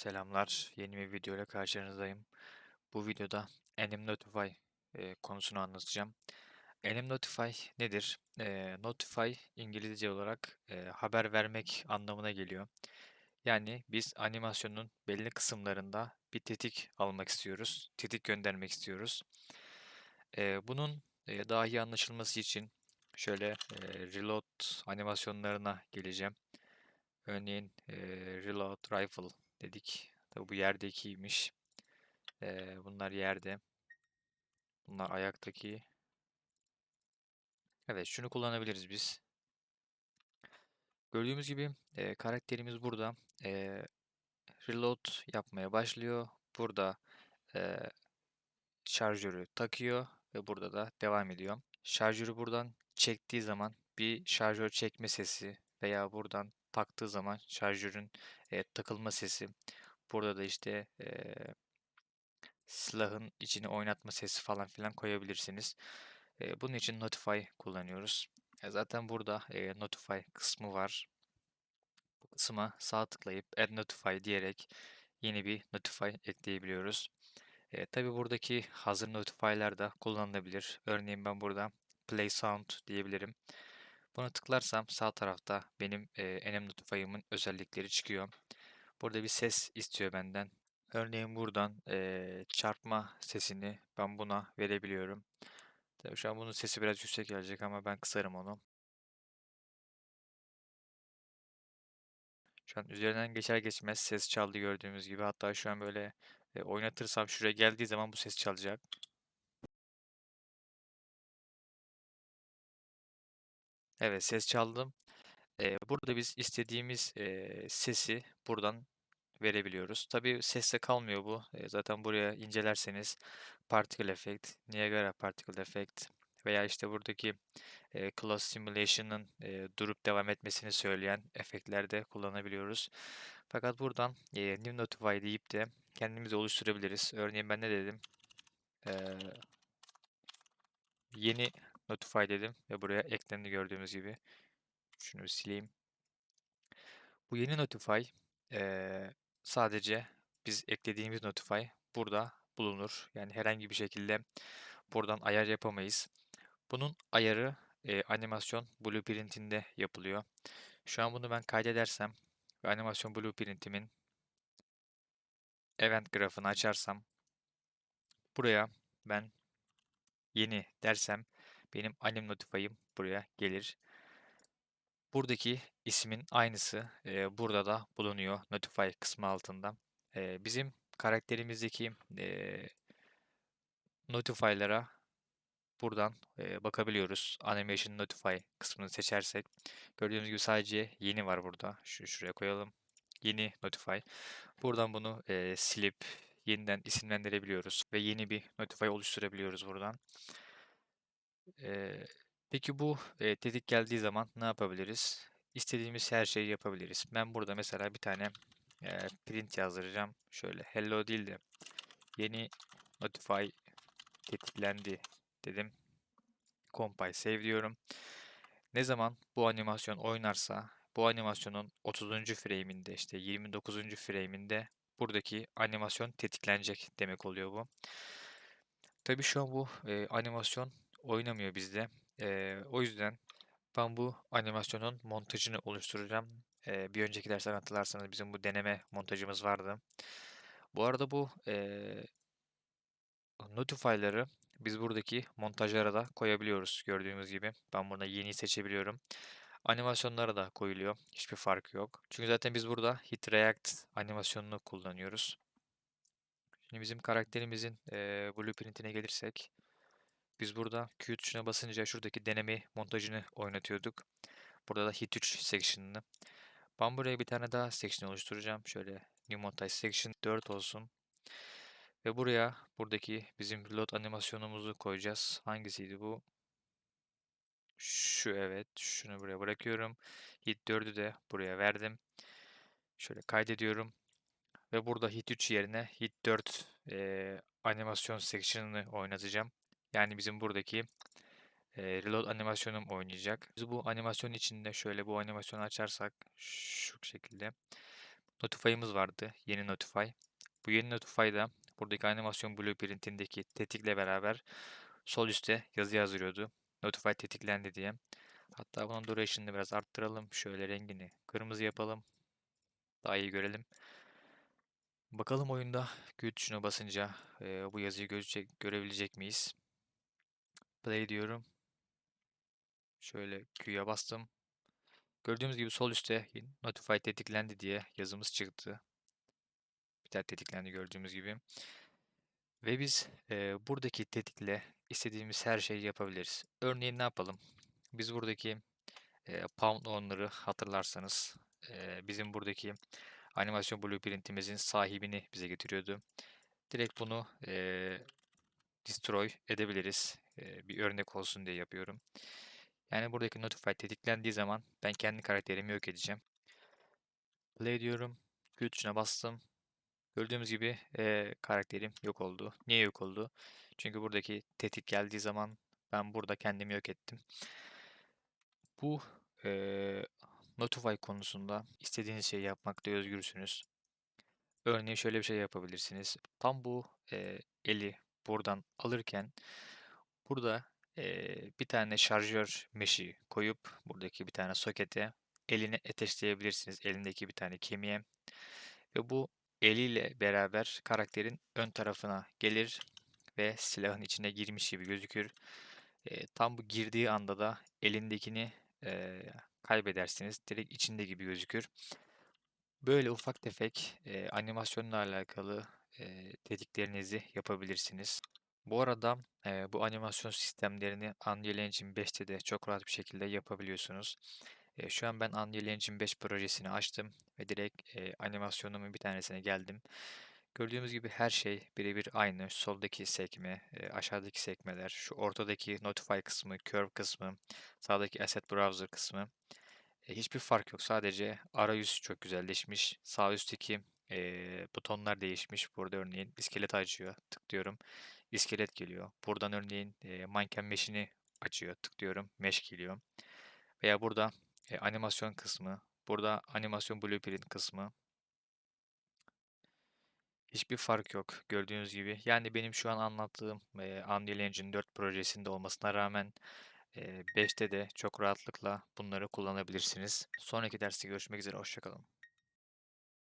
Selamlar, yeni bir video ile karşınızdayım. Bu videoda Anim Notify e, konusunu anlatacağım. Anim Notify nedir? E, Notify İngilizce olarak e, haber vermek anlamına geliyor. Yani biz animasyonun belli kısımlarında bir tetik almak istiyoruz, tetik göndermek istiyoruz. E, bunun e, daha iyi anlaşılması için şöyle e, reload animasyonlarına geleceğim. Örneğin e, reload rifle dedik. Tabi bu yerdekiymiş. Ee, bunlar yerde. Bunlar ayaktaki. Evet şunu kullanabiliriz biz. Gördüğümüz gibi e, karakterimiz burada e, reload yapmaya başlıyor. Burada e, şarjörü takıyor ve burada da devam ediyor. Şarjörü buradan çektiği zaman bir şarjör çekme sesi veya buradan taktığı zaman şarjörün e, takılma sesi. Burada da işte e, silahın içini oynatma sesi falan filan koyabilirsiniz. E, bunun için Notify kullanıyoruz. E, zaten burada e, Notify kısmı var. Bu kısma sağ tıklayıp Add Notify diyerek yeni bir Notify ekleyebiliyoruz. E, Tabi buradaki hazır Notify'ler de kullanılabilir. Örneğin ben burada Play Sound diyebilirim. Bunu tıklarsam sağ tarafta benim e, NM Notify'ımın özellikleri çıkıyor. Burada bir ses istiyor benden. Örneğin buradan eee, çarpma sesini ben buna verebiliyorum. Tabii şu an bunun sesi biraz yüksek gelecek ama ben kısarım onu. Şu an üzerinden geçer geçmez ses çaldı gördüğümüz gibi. Hatta şu an böyle e, oynatırsam şuraya geldiği zaman bu ses çalacak. Evet ses çaldım. Burada biz istediğimiz sesi buradan verebiliyoruz. Tabii sesle kalmıyor bu. Zaten buraya incelerseniz Particle Effect, Niagara Particle Effect veya işte buradaki e, Close Simulation'ın durup devam etmesini söyleyen efektler de kullanabiliyoruz. Fakat buradan New Notify deyip de kendimiz oluşturabiliriz. Örneğin ben ne dedim? Yeni Notify dedim ve buraya eklendi gördüğümüz gibi. Şunu sileyim. Bu yeni Notify e, sadece biz eklediğimiz Notify burada bulunur. Yani herhangi bir şekilde buradan ayar yapamayız. Bunun ayarı e, animasyon blueprint'inde yapılıyor. Şu an bunu ben kaydedersem ve animasyon blueprint'imin event grafını açarsam buraya ben yeni dersem benim anim notify'ım buraya gelir. Buradaki ismin aynısı e, burada da bulunuyor notify kısmı altında. E, bizim karakterimizdeki e, notify'lara buradan e, bakabiliyoruz. Animation Notify kısmını seçersek. Gördüğünüz gibi sadece yeni var burada. Şu şuraya koyalım. Yeni Notify. Buradan bunu e, silip yeniden isimlendirebiliyoruz ve yeni bir Notify oluşturabiliyoruz buradan. E, peki bu e, tetik geldiği zaman ne yapabiliriz? İstediğimiz her şeyi yapabiliriz. Ben burada mesela bir tane e, print yazdıracağım. Şöyle hello değil de yeni Notify tetiklendi dedim. Compile save diyorum. Ne zaman bu animasyon oynarsa bu animasyonun 30. frame'inde işte 29. frame'inde buradaki animasyon tetiklenecek demek oluyor bu. Tabii şu an bu e, animasyon oynamıyor bizde. E, o yüzden ben bu animasyonun montajını oluşturacağım. E, bir önceki dersten hatırlarsanız bizim bu deneme montajımız vardı. Bu arada bu e, notify'ları biz buradaki montajlara da koyabiliyoruz gördüğümüz gibi. Ben burada yeni seçebiliyorum. Animasyonlara da koyuluyor. Hiçbir fark yok. Çünkü zaten biz burada Hit React animasyonunu kullanıyoruz. Şimdi bizim karakterimizin e, blueprintine gelirsek biz burada Q tuşuna basınca şuradaki deneme montajını oynatıyorduk. Burada da Hit 3 section'ını. Ben buraya bir tane daha section oluşturacağım. Şöyle New Montage Section 4 olsun. Ve buraya buradaki bizim reload animasyonumuzu koyacağız. Hangisiydi bu? Şu evet. Şunu buraya bırakıyorum. Hit 4'ü de buraya verdim. Şöyle kaydediyorum. Ve burada hit 3 yerine hit 4 e, animasyon section'ını oynatacağım. Yani bizim buradaki e, reload animasyonum oynayacak. Biz bu animasyon içinde şöyle bu animasyonu açarsak şu şekilde Notify'ımız vardı. Yeni Notify. Bu yeni Notify'da buradaki animasyon blueprint'indeki tetikle beraber sol üstte yazı yazdırıyordu. Notify tetiklendi diye. Hatta bunun duration'ını biraz arttıralım. Şöyle rengini kırmızı yapalım. Daha iyi görelim. Bakalım oyunda Q tuşuna basınca e, bu yazıyı görecek, görebilecek miyiz? Play diyorum. Şöyle Q'ya bastım. Gördüğümüz gibi sol üstte Notify tetiklendi diye yazımız çıktı. Bir tane tetiklendi gördüğümüz gibi. Ve biz e, buradaki tetikle istediğimiz her şeyi yapabiliriz. Örneğin ne yapalım? Biz buradaki e, pound onları hatırlarsanız e, bizim buradaki animasyon blueprint'imizin sahibini bize getiriyordu. Direkt bunu e, destroy edebiliriz. E, bir örnek olsun diye yapıyorum. Yani buradaki notify tetiklendiği zaman ben kendi karakterimi yok edeceğim. Play diyorum. Q tuşuna bastım. Gördüğümüz gibi e, karakterim yok oldu. Niye yok oldu? Çünkü buradaki tetik geldiği zaman ben burada kendimi yok ettim. Bu e, Notify konusunda istediğiniz şeyi yapmakta özgürsünüz. Örneğin şöyle bir şey yapabilirsiniz. Tam bu e, eli buradan alırken burada e, bir tane şarjör meşi koyup buradaki bir tane sokete eline ateşleyebilirsiniz. Elindeki bir tane kemiğe ve bu eliyle beraber karakterin ön tarafına gelir ve silahın içine girmiş gibi gözükür. E, tam bu girdiği anda da elindekini e, kaybedersiniz. Direkt içinde gibi gözükür. Böyle ufak tefek e, animasyonla alakalı tetiklerinizi yapabilirsiniz. Bu arada e, bu animasyon sistemlerini Unreal Engine 5'te de çok rahat bir şekilde yapabiliyorsunuz. E, şu an ben Unreal Engine 5 projesini açtım ve direkt e, animasyonumun bir tanesine geldim. Gördüğümüz gibi her şey birebir aynı. Soldaki sekme, e, aşağıdaki sekmeler, şu ortadaki Notify kısmı, Curve kısmı, sağdaki Asset Browser kısmı. E, hiçbir fark yok. Sadece arayüz çok güzelleşmiş. Sağ üstteki e, butonlar değişmiş. Burada örneğin iskelet açıyor. Tıklıyorum. İskelet geliyor. Buradan örneğin e, manken mesh'ini açıyor. Tıklıyorum. Mesh geliyor. Veya burada e, animasyon kısmı. Burada animasyon blueprint kısmı. Hiçbir fark yok gördüğünüz gibi. Yani benim şu an anlattığım e, Unreal Engine 4 projesinde olmasına rağmen e, 5'te de çok rahatlıkla bunları kullanabilirsiniz. Sonraki derste görüşmek üzere. Hoşçakalın.